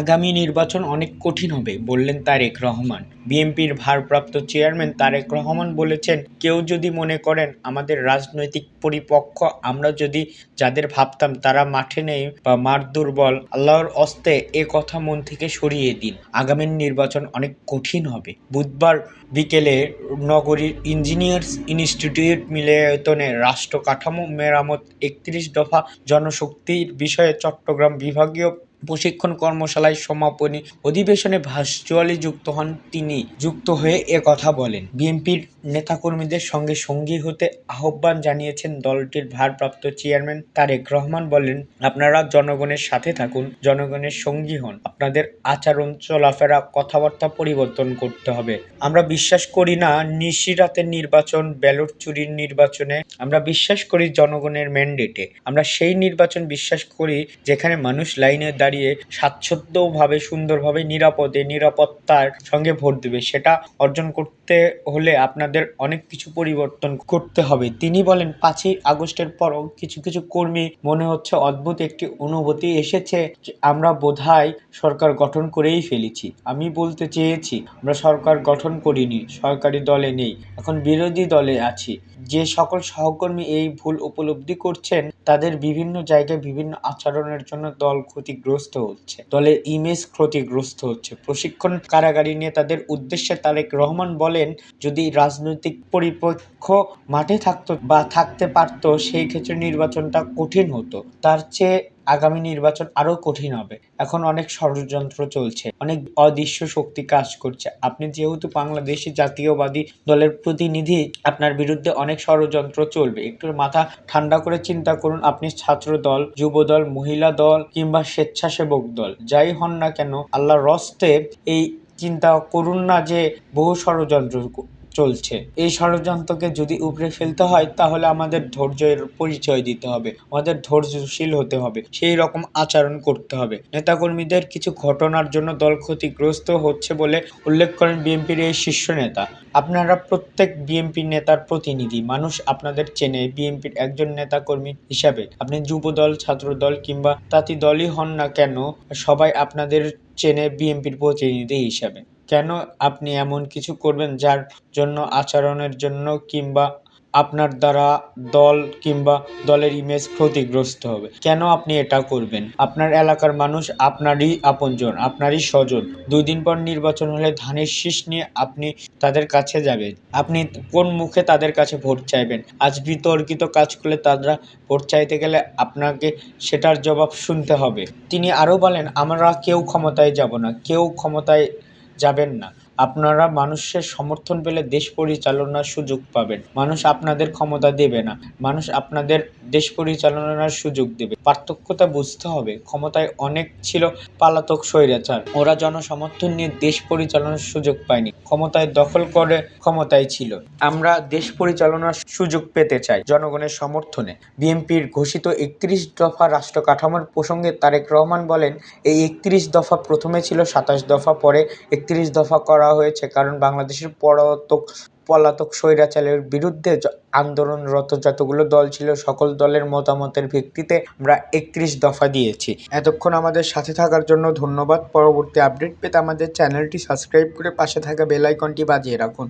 আগামী নির্বাচন অনেক কঠিন হবে, বললেন তারেক রহমান। বিএনপির ভারপ্রাপ্ত চেয়ারম্যান তারেক রহমান বলেছেন, কেউ যদি মনে করেন আমাদের রাজনৈতিক পরিপক্ষ আমরা যদি যাদের ভাবতাম তারা মাঠে নেই বা মার দুর্বল, আল্লাহর অস্তে এ কথা মন থেকে সরিয়ে দিন। আগামী নির্বাচন অনেক কঠিন হবে। বুধবার বিকেলে নগরীর ইঞ্জিনিয়ার্স ইনস্টিটিউট মিলনায়তনে রাষ্ট্র কাঠামো মেরামত একত্রিশ দফা জনশক্তির বিষয়ে চট্টগ্রাম বিভাগীয় প্রশিক্ষণ কর্মশালায় সমাপনী অধিবেশনে ভার্চুয়ালি যুক্ত হন তিনি। যুক্ত হয়ে এ কথা বলেন। বিএনপির নেতাকর্মীদের সঙ্গে সঙ্গী হতে আহ্বান জানিয়েছেন দলটির ভারপ্রাপ্ত চেয়ারম্যান তারেক রহমান। বলেন, আপনারা জনগণের সাথে থাকুন, জনগণের সঙ্গী হন। আপনাদের আচরণ, চলাফেরা, কথাবার্তা পরিবর্তন করতে হবে। আমরা বিশ্বাস করি না নিশিরাতের নির্বাচন, ব্যালট চুরির নির্বাচনে। আমরা বিশ্বাস করি জনগণের ম্যান্ডেটে। আমরা সেই নির্বাচন বিশ্বাস করি যেখানে মানুষ লাইনে দাঁড়িয়ে স্বাচ্ছন্দ্যভাবে সুন্দরভাবে নিরাপদে নিরাপত্তার সঙ্গে ভোট দেবে সেটা অর্জন করতে হলে আপনাদের অনেক কিছু পরিবর্তন করতে হবে। তিনি বলেন, পাঁচই আগস্টের পরও কিছু কিছু কর্মী, মনে হচ্ছে অদ্ভুত একটি অনুভূতি এসেছে আমরা বোধহয় সরকার গঠন করেই ফেলেছি। আমি বলতে চেয়েছি, আমরা সরকার গঠন করিনি, সরকারি দলে নেই, এখন বিরোধী দলে আছি। যে সকল সহকর্মী এই ভুল উপলব্ধি করছেন, তাদের বিভিন্ন জায়গায় বিভিন্ন আচরণের জন্য দল ক্ষতিগ্রস্ত হচ্ছে। দলের ইমেজ ক্ষতিগ্রস্ত হচ্ছে। প্রশিক্ষণ কারাগারি নিয়ে তাদের উদ্দেশ্যে তারেক রহমান বলেন যদি রাজনৈতিক পরিপক্ষ মাঠে থাকতো বা থাকতে পারতো, সেই ক্ষেত্রে নির্বাচনটা কঠিন হতো। তার চেয়ে আগামী নির্বাচন আরও কঠিন হবে। এখন অনেক ষড়যন্ত্র চলছে, অনেক অদৃশ্য শক্তি কাজ করছে। আপনি যেহেতু বাংলাদেশি জাতীয়বাদী দলের প্রতিনিধি, আপনার বিরুদ্ধে অনেক ষড়যন্ত্র চলবে। একটু মাথা ঠান্ডা করে চিন্তা করুন, আপনি ছাত্র দল, যুব দল, মহিলা দল কিংবা স্বেচ্ছাসেবক দল, যাই হন না কেন, আল্লাহর রস্তে এই চিন্তা করুন না যে বহু ষড়যন্ত্র চলছে। এই ষড়যন্ত্রকে যদি উপড়ে ফেলতে হয়, তাহলে আমাদের ধৈর্যের পরিচয় দিতে হবে, আমাদের ধৈর্যশীল হতে হবে, সেই রকম আচরণ করতে হবে। নেতাকর্মীদের কিছু ঘটনার জন্য দল ক্ষতিগ্রস্ত হচ্ছে বলে উল্লেখ করেন বিএনপির এই শীর্ষ নেতা। আপনারা প্রত্যেক বিএনপি নেতার প্রতিনিধি, মানুষ আপনাদের চেনে, বিএনপির একজন নেতাকর্মী হিসাবে। আপনি যুব দল ছাত্র দল কিংবা তাঁতি দলই হন না কেন, সবাই আপনাদের চেনে বিএনপির প্রতিনিধি হিসাবে। কেন আপনি এমন কিছু করবেন যার জন্য আচরণের জন্য কিংবা আপনার দ্বারা দল কিংবা দলের ইমেজ ক্ষতিগ্রস্ত হবে? কেন আপনি এটা করবেন? আপনার এলাকার মানুষ আপনারই আপনজন, আপনারই স্বজন। দুই দিন পর নির্বাচন হলে ধানের শীষ নিয়ে আপনি তাদের কাছে যাবেন। আপনি কোন মুখে তাদের কাছে ভোট চাইবেন? আজ বিতর্কিত কাজ করলে তারা ভোট চাইতে গেলে আপনাকে সেটার জবাব শুনতে হবে। তিনি আরও বলেন, আমরা কেউ ক্ষমতায় যাব না। কেউ ক্ষমতায় যাবেন না। আপনারা মানুষের সমর্থন পেলে দেশ পরিচালনার সুযোগ পাবেন। মানুষ আপনাদের ক্ষমতা দেবে না। মানুষ আপনাদের দেশ পরিচালনার সুযোগ দেবে। পার্থক্যটা বুঝতে হবে। ক্ষমতায় অনেক ছিল পালাতক স্বৈরাচার। ওরা জনসমর্থন নিয়ে দেশ পরিচালনার সুযোগ পায়নি। ক্ষমতায় দখল করে ক্ষমতায় ছিল। আমরা দেশ পরিচালনার সুযোগ পেতে চাই জনগণের সমর্থনে। বিএনপির ঘোষিত একত্রিশ দফা রাষ্ট্র কাঠামোর প্রসঙ্গে তারেক রহমান বলেন, এই একত্রিশ দফা প্রথমে ছিল সাতাশ দফা, পরে একত্রিশ দফা করা হয়েছে, কারণ বাংলাদেশের পলাতক পলাতক স্বৈরাচারের বিরুদ্ধে আন্দোলনরত যতগুলো দল ছিল, সকল দলের মতামতের ভিত্তিতে আমরা একত্রিশ দফা দিয়েছি। এতক্ষণ আমাদের সাথে থাকার জন্য ধন্যবাদ। পরবর্তী আপডেট পেতে আমাদের চ্যানেলটি সাবস্ক্রাইব করে পাশে থাকা বেল আইকনটি বাজিয়ে রাখুন।